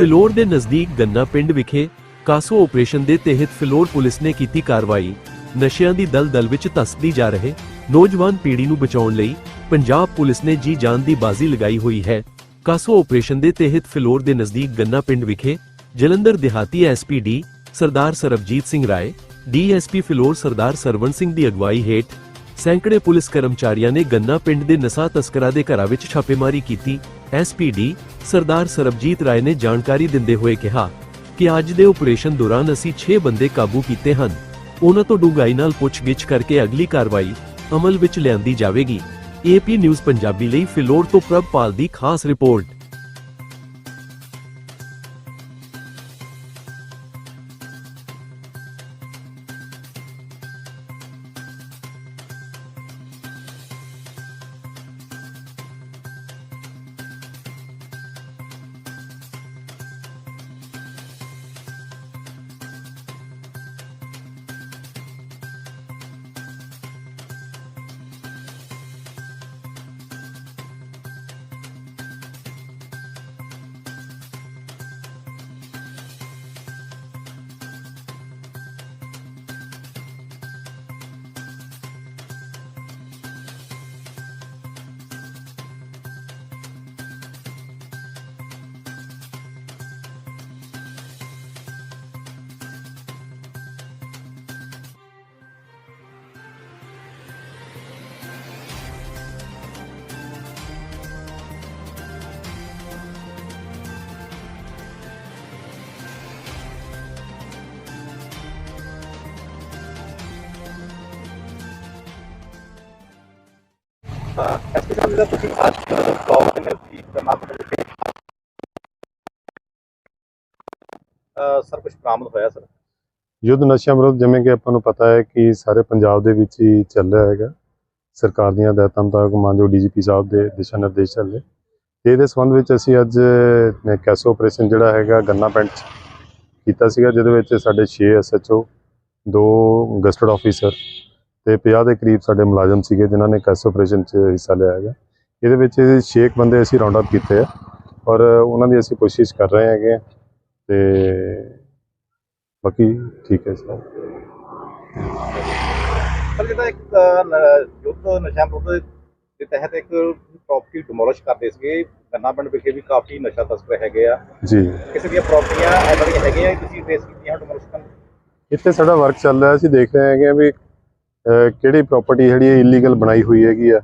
ਫਿਲੌਰ ਦੇ ਨਜ਼ਦੀਕ ਗੰਨਾ ਪਿੰਡ ਵਿਖੇ ਕਾਸੋ ਆਪਰੇਸ਼ਨ ਦੇ ਤਹਿਤ ਫਿਲੌਰ ਪੁਲਿਸ ਨੇ ਕੀਤੀ ਕਾਰਵਾਈ। ਨਸ਼ਿਆਂ ਦੀ ਦਲਦਲ ਵਿੱਚ ਧੱਸਦੀ ਜਾ ਰਹੇ ਨੌਜਵਾਨ ਪੀੜ੍ਹੀ ਨੂੰ ਬਚਾਉਣ ਲਈ ਪੰਜਾਬ ਪੁਲਿਸ ਨੇ ਜੀ ਜਾਨ ਦੀ ਬਾਜ਼ੀ ਲਗਾਈ ਹੋਈ ਹੈ। ਕਾਸੋ ਆਪਰੇਸ਼ਨ ਦੇ ਤਹਿਤ ਫਿਲੌਰ ਦੇ ਨਜ਼ਦੀਕ ਗੰਨਾ ਪਿੰਡ ਵਿਖੇ ਜਲੰਧਰ ਦਿਹਾਤੀ ਐਸਪੀਡੀ ਸਰਦਾਰ ਸਰਬਜੀਤ ਸਿੰਘ ਰਾਏ ਡੀਐਸਪੀ ਫਿਲੌਰ ਸਰਦਾਰ ਸਰਵਣ ਸਿੰਘ ਦੀ ਅਗਵਾਈ ਹੇਠ ਸੈਂਕੜੇ ਪੁਲਿਸ ਕਰਮਚਾਰੀਆਂ ਨੇ ਗੰਨਾ ਪਿੰਡ ਦੇ ਨਸ਼ਾ ਤਸਕਰਾਂ ਦੇ ਘਰਾਂ ਵਿੱਚ ਛਾਪੇਮਾਰੀ ਕੀਤੀ। ਐਸਪੀਡੀ ਸਰਦਾਰ ਸਰਬਜੀਤ ਰਾਏ ਨੇ ਜਾਣਕਾਰੀ ਦਿੰਦੇ ਹੋਏ ਕਿਹਾ ਕਿ ਅੱਜ ਦੇ ਆਪਰੇਸ਼ਨ ਦੌਰਾਨ ਅਸੀਂ 6 ਬੰਦੇ ਕਾਬੂ ਕੀਤੇ ਹਨ। ਉਹਨਾਂ ਤੋਂ ਡੂੰਘਾਈ ਨਾਲ ਪੁੱਛਗਿੱਛ ਕਰਕੇ ਅਗਲੀ ਕਾਰਵਾਈ ਅਮਲ ਵਿੱਚ ਲਿਆਂਦੀ ਜਾਵੇਗੀ। ਏਪੀ ਨਿਊਜ਼ ਪੰਜਾਬੀ ਲਈ ਫਿਲੌਰ ਤੋਂ ਪ੍ਰਭਪਾਲ ਦੀ ਖਾਸ ਰਿਪੋਰਟ। ਐਸਪੀ ਸਾਹਿਬ ਦਾ ਤੁਸੀਂ ਅੱਜ ਬਲੌਗ ਦੇ ਨਜ਼ਦੀਕ ਕਰਨਾ ਪਵੇਗਾ ਸਰ ਕੁਝ ਬਰਾਮਦ ਹੋਇਆ, ਸਰ? ਯੁੱਧ ਨਸ਼ਿਆਂ ਵਿਰੁੱਧ, ਜਿਵੇਂ ਕਿ ਆਪਾਂ ਨੂੰ ਪਤਾ ਹੈ ਕਿ ਸਾਰੇ ਪੰਜਾਬ ਦੇ ਵਿੱਚ ਹੀ ਚੱਲ ਰਿਹਾ ਹੈਗਾ। ਸਰਕਾਰ ਦੀਆਂ ਹਦਾਇਤਾਂ ਮੁਤਾਬਕ ਮਾਨਯੋਗ ਡੀਜੀਪੀ ਸਾਹਿਬ ਦੇ ਦਿਸ਼ਾ ਨਿਰਦੇਸ਼ ਚੱਲ ਰਹੇ। ਤੇ ਇਹਦੇ ਸੰਬੰਧ ਵਿੱਚ ਅਸੀਂ ਅੱਜ ਕੈਸੋ ਆਪਰੇਸ਼ਨ ਜਿਹੜਾ ਹੈਗਾ, ਗੰਨਾ ਪੈਂਟ 'ਚ ਕੀਤਾ ਸੀਗਾ, ਜਿਹਦੇ ਵਿੱਚ ਸਾਡੇ 6 ਐਸਐਚਓ ਦੋ ਗਸਟਡ ਆਫੀਸਰ ਤੇ 50 ਦੇ ਕਰੀਬ ਸਾਡੇ ਮੁਲਾਜ਼ਮ ਸੀਗੇ ਜਿਨ੍ਹਾਂ ਨੇ ਕੈਸੋ ਆਪਰੇਸ਼ਨ 'ਚ ਹਿੱਸਾ ਲਿਆ ਹੈਗਾ। ਇਹਦੇ ਵਿੱਚ 6 ਬੰਦੇ ਅਸੀਂ ਰਾਉਂਡ ਅਪ ਕੀਤੇ ਆ ਔਰ ਉਹਨਾਂ ਦੀ ਅਸੀਂ ਕੋਸ਼ਿਸ਼ ਕਰ ਰਹੇ ਹੈਗੇ ਤੇ ਬਾਕੀ ਠੀਕ ਹੈ ਸਰ ਸਰ ਇੱਕ ਯੁੱਧ ਨਸ਼ਾ ਵਿਰੁੱਧ ਦੇ ਤਹਿਤ ਇੱਕ ਪ੍ਰਾਪਰਟੀ ਡਿਮੋਲਿਸ਼ ਕਰਦੇ ਸੀਗੇ। ਗੰਨਾ ਪਿੰਡ ਵਿਖੇ ਵੀ ਕਾਫੀ ਨਸ਼ਾ ਤਸਕਰ ਹੈਗੇ ਆ। ਜੀ। ਕਿਸੇ ਦੀਆਂ ਪ੍ਰਾਪਰਟੀਆਂ ਐਦਾਂ ਦੀਆਂ ਹੈਗੀਆਂ ਤੁਸੀਂ ਫੇਸ ਕੀਤੀਆਂ ਡਿਮੋਲਿਸ਼ ਕਰਨ? ਇੱਥੇ ਸਾਡਾ ਵਰਕ ਚੱਲ ਰਿਹਾ ਅਸੀਂ ਦੇਖ ਰਹੇ ਹੈਗੇ ਵੀ ਕਿਹੜੀ ਪ੍ਰਾਪਰਟੀ ਜਿਹੜੀ ਹੈ ਇਲੀਗਲ ਬਣਾਈ ਹੋਈ ਹੈਗੀ ਆ?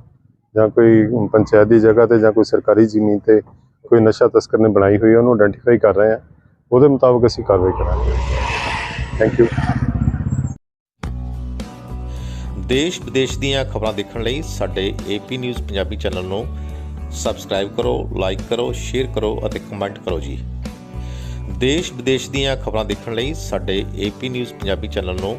ਜਾਂ ਕੋਈ ਪੰਚਾਇਤ ਦੀ ਜਗ੍ਹਾ ਤੇ ਜਾਂ ਕੋਈ ਸਰਕਾਰੀ ਜ਼ਮੀਨ ਤੇ ਕੋਈ ਨਸ਼ਾ ਤਸਕਰ ਨੇ ਬਣਾਈ ਹੋਈ ਹੈ ਉਹਨੂੰ ਆਇਡੈਂਟੀਫਾਈ ਕਰ ਰਹੇ ਆ। ਉਹਦੇ ਮੁਤਾਬਕ ਅਸੀਂ ਕਾਰਵਾਈ ਕਰਾਂਗੇ। ਥੈਂਕ ਯੂ ਦੇਸ਼ ਵਿਦੇਸ਼ ਦੀਆਂ ਖਬਰਾਂ ਦੇਖਣ ਲਈ ਸਾਡੇ ਏਪੀ ਨਿਊਜ਼ ਪੰਜਾਬੀ ਚੈਨਲ ਨੂੰ ਸਬਸਕ੍ਰਾਈਬ ਕਰੋ ਲਾਈਕ ਕਰੋ ਸ਼ੇਅਰ ਕਰੋ ਅਤੇ ਕਮੈਂਟ ਕਰੋ ਜੀ। ਦੇਸ਼ ਵਿਦੇਸ਼ ਦੀਆਂ ਖਬਰਾਂ ਦੇਖਣ ਲਈ ਸਾਡੇ ਏਪੀ ਨਿਊਜ਼ ਪੰਜਾਬੀ ਚੈਨਲ ਨੂੰ